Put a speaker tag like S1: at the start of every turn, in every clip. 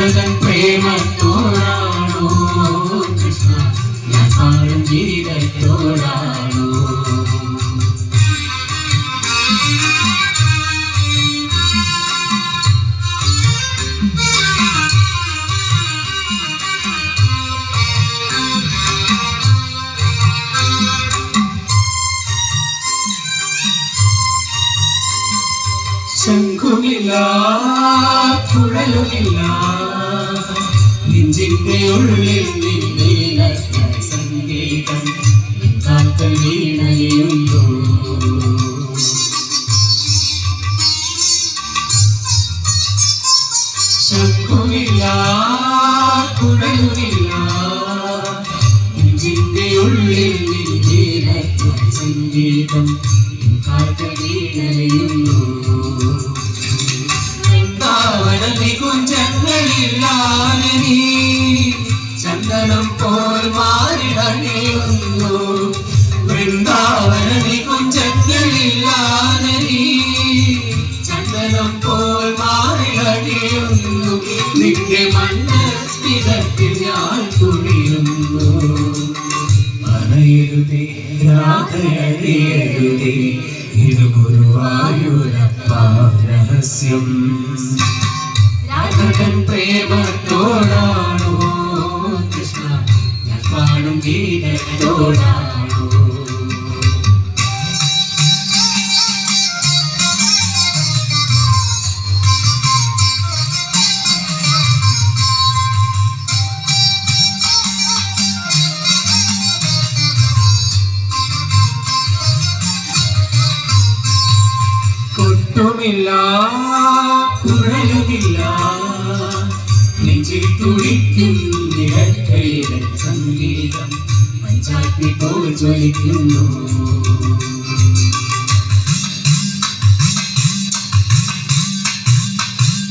S1: രാജകൻ പ്രേമത്തോടാണോ കൃഷ്ണ ഞാൻ പാടും ഗീതത്തോടാണോ ശംഖുമില്ല കുഴലുമില്ല. നെഞ്ചിന്റെ ഉള്ളിൽ നിന്നില പോൽ മാറിടണിയുന്നു വൃന്ദാവന ചന്ദനം പോൽ നിന്റെ ഞാൻ ഗുരുവായൂരപ്പ രഹസ്യം. രാധകൻ പ്രേമത്തോടാണോ പാടും ഗീതത്തോടാണോ കൊട്ടുമില്ല കുഴലുമില്ല നെഞ്ചിൽ തുടിക്കും നിരക്കയിലെ സംഗീതം പോൽ ജ്വലിക്കുന്നു.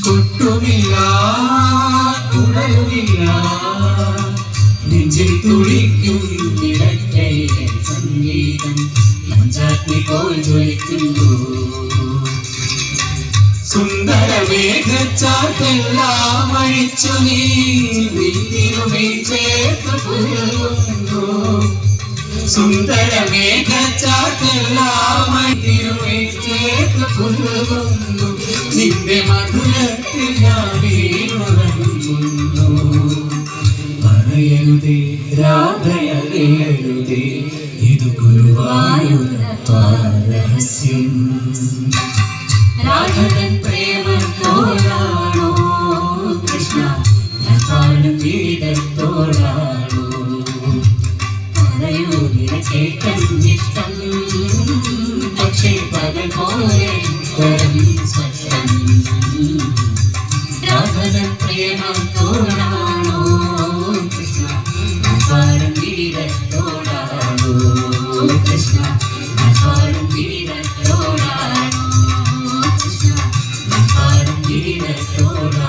S1: കൊട്ടുമില്ല തുടരുമില്ല നെഞ്ചിൽ തുളിക്കും നിരക്കയിലെ സംഗീതം പഞ്ചാഗ്നി പോൽ ജ്വലിക്കുന്നു. സുന്ദര മേഘച്ചാത്തെല്ലാം അഴിച്ചു നീ ചേർത്ത് പുലർന്നു സുന്ദര ചേർത്ത് പുലർന്നു നിന്റെ മധുരത്തിൽ ഞാൻ വീണുറങ്ങുന്നു പറയരുതേ രാധയറിയരുതേ ഇത് ഗുരുവായൂരപ്പ രഹസ്യം രാഘവൻ പ്രേമത്തോടാണോ കൃഷ്ണ ഞാൻ പാടും പോലെ രാഘവൻ പ്രേമത്തോടാണോ കൃഷ്ണ ഞാൻ പാടും ഗീതത്തോടാണോ കൃഷ്ണ ഞാൻ പാടും ഗീതത്തോടാണോ കൃഷ്ണ പാടും ഗീതത്തോടാണോ